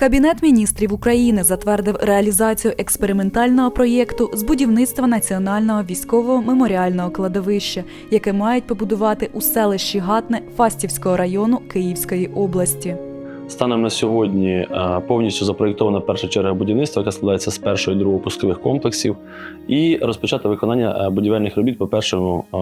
Кабінет міністрів України затвердив реалізацію експериментального проєкту з будівництва національного військового меморіального кладовища, яке мають побудувати у селищі Гатне Фастівського району Київської області. Станом на сьогодні е, повністю запроєктована перша черга будівництва, яка складається з першого і другого пускових комплексів, і розпочато виконання е, будівельних робіт по першому е,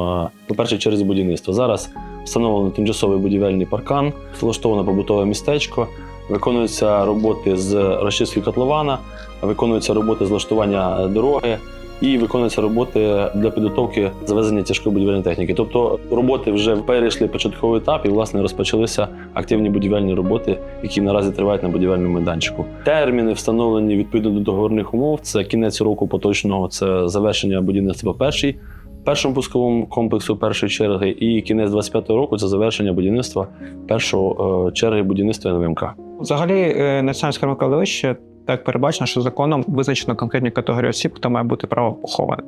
по першій черзі будівництва. Зараз встановлено тимчасовий будівельний паркан, влаштовано побутове містечко, виконуються роботи з розчистки котлована, виконуються роботи з влаштування е, дороги. І виконуються роботи для підготовки завезення тяжкої будівельної техніки. Тобто роботи вже перейшли початковий етап, і власне розпочалися активні будівельні роботи, які наразі тривають на будівельному майданчику. Терміни встановлені відповідно до договорних умов. Це кінець року поточного, це завершення будівництва перший. Першому пусковому комплексу першої черги і кінець 25-го року це завершення будівництва першого е, черги будівництва НВМК. Взагалі, е, національне скарбне кладовище так передбачено, що законом визначено конкретні категорії осіб, хто має бути право похованим.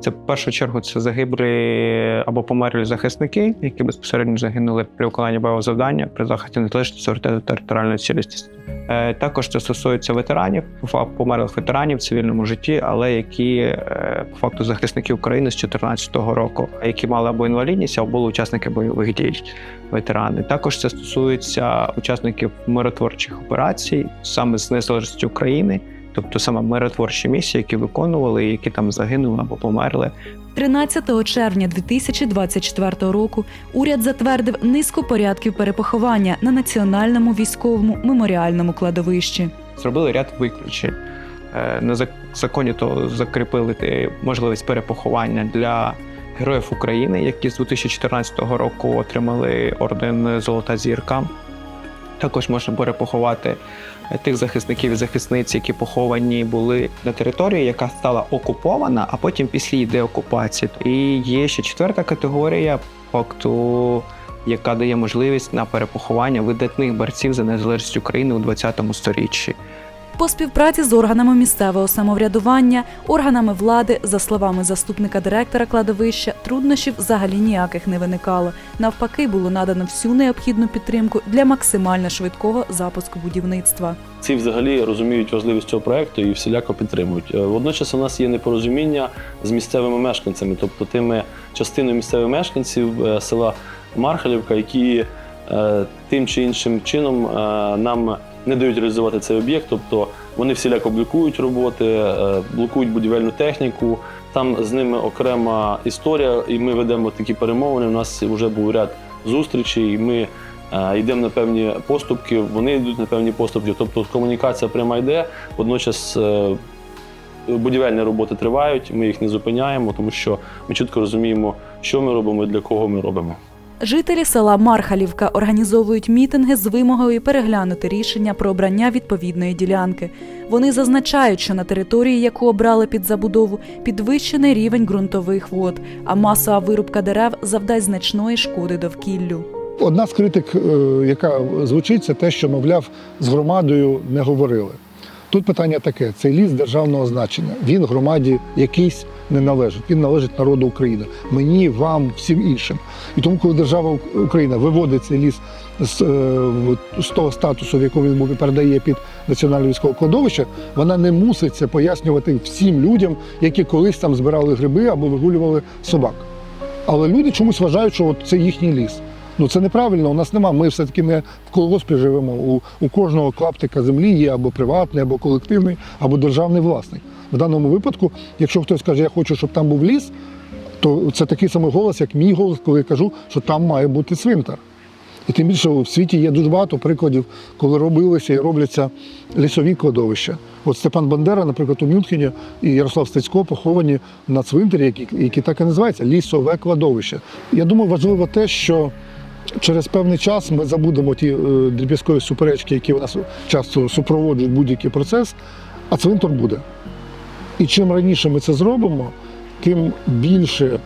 Це в першу чергу це загиблі або померлі захисники, які безпосередньо загинули при виконанні бойового завдання при захисті незалежності суверенітету територіальної цілісності. Е, Також це стосується ветеранів, померлих ветеранів в цивільному житті, але які е, по факту захисники України з 2014 року, які мали або інвалідність, або були учасники бойових дій. Ветерани також це стосується учасників миротворчих операцій, саме з незалежності України, тобто саме миротворчі місії, які виконували, які там загинули або померли 13 червня 2024 року уряд затвердив низку порядків перепоховання на національному військовому меморіальному кладовищі. зробили ряд виключень. Е, На законі то закріпили е, можливість перепоховання для героїв України, які з 2014 року отримали орден Золота зірка. Також можна перепоховати е, тих захисників і захисниць, які поховані були на території, яка стала окупована, а потім після її деокупації. І є ще четверта категорія факту, яка дає можливість на перепоховання видатних борців за незалежність України у 20 сторіччі. По співпраці з органами місцевого самоврядування, органами влади, за словами заступника директора кладовища, труднощів взагалі ніяких не виникало. Навпаки, було надано всю необхідну підтримку для максимально швидкого запуску будівництва. Ці взагалі розуміють важливість цього проекту і всіляко підтримують. Е, Водночас у нас є непорозуміння з місцевими мешканцями, тобто тими частиною місцевих мешканців е, села Мархалівка, які е, тим чи іншим чином нам не дають реалізувати цей об'єкт. Тобто вони всіляко блокують роботи, е, блокують будівельну техніку. Там з ними окрема історія, і ми ведемо такі перемовини. У нас вже був ряд зустрічей. і Ми е, йдемо на певні поступки, вони йдуть на певні поступки. Тобто комунікація пряма йде. Водночас е, будівельні роботи тривають, ми їх не зупиняємо, тому що ми чітко розуміємо, що ми робимо і для кого ми робимо. Жителі села Мархалівка організовують мітинги з вимогою переглянути рішення про обрання відповідної ділянки. Вони зазначають, що на території, яку обрали під забудову, підвищений рівень ґрунтових вод, а масова вирубка дерев завдасть значної шкоди довкіллю. Одна з критик, е, яка звучить, це те, що, мовляв, з громадою не говорили. Тут питання таке: цей ліс державного значення. Він громаді якийсь не належить. Він належить народу України, мені, вам, всім іншим. І тому, коли держава Україна виводить цей ліс з, е, з того статусу, в якому він був передає під національне військове кладовище, вона не мусить це пояснювати всім людям, які колись там збирали гриби або вигулювали собак. Але люди чомусь вважають, що от це їхній ліс. Ну це неправильно. У нас нема. Ми все-таки не в колгоспі живемо. У, у кожного клаптика землі є або приватний, або колективний, або державний власник. В даному випадку, якщо хтось каже, я хочу, щоб там був ліс, то це такий самий голос, як мій голос, коли я кажу, що там має бути цвинтар. І тим більше в світі є дуже багато прикладів, коли робилися і робляться лісові кладовища. От Степан Бандера, наприклад, у Мюнхені і Ярослав Стецько поховані на цвинтарі, який, який так і називається лісове кладовище. Я думаю, важливо те, що через певний час ми забудемо ті е, дріб'язкові суперечки, які у нас часто супроводжують будь-який процес, а цвинтар буде. І чим раніше ми це зробимо, тим більше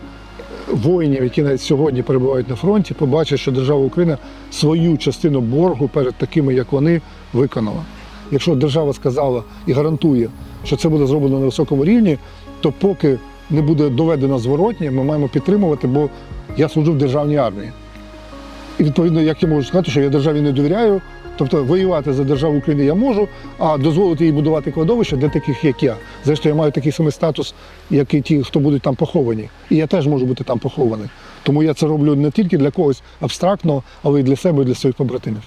воїнів, які навіть сьогодні перебувають на фронті, побачать, що держава Україна свою частину боргу перед такими, як вони, виконала. Якщо держава сказала і гарантує, що це буде зроблено на високому рівні, то поки не буде доведено зворотнє, ми маємо підтримувати, бо я служу в державній армії. І відповідно, як я можу сказати, що я державі не довіряю. Тобто воювати за державу України я можу, а дозволити їй будувати кладовище для таких, як я. Зрештою, я маю такий самий статус, як і ті, хто будуть там поховані. І я теж можу бути там похований. Тому я це роблю не тільки для когось абстрактного, але й для себе, і для своїх побратимів.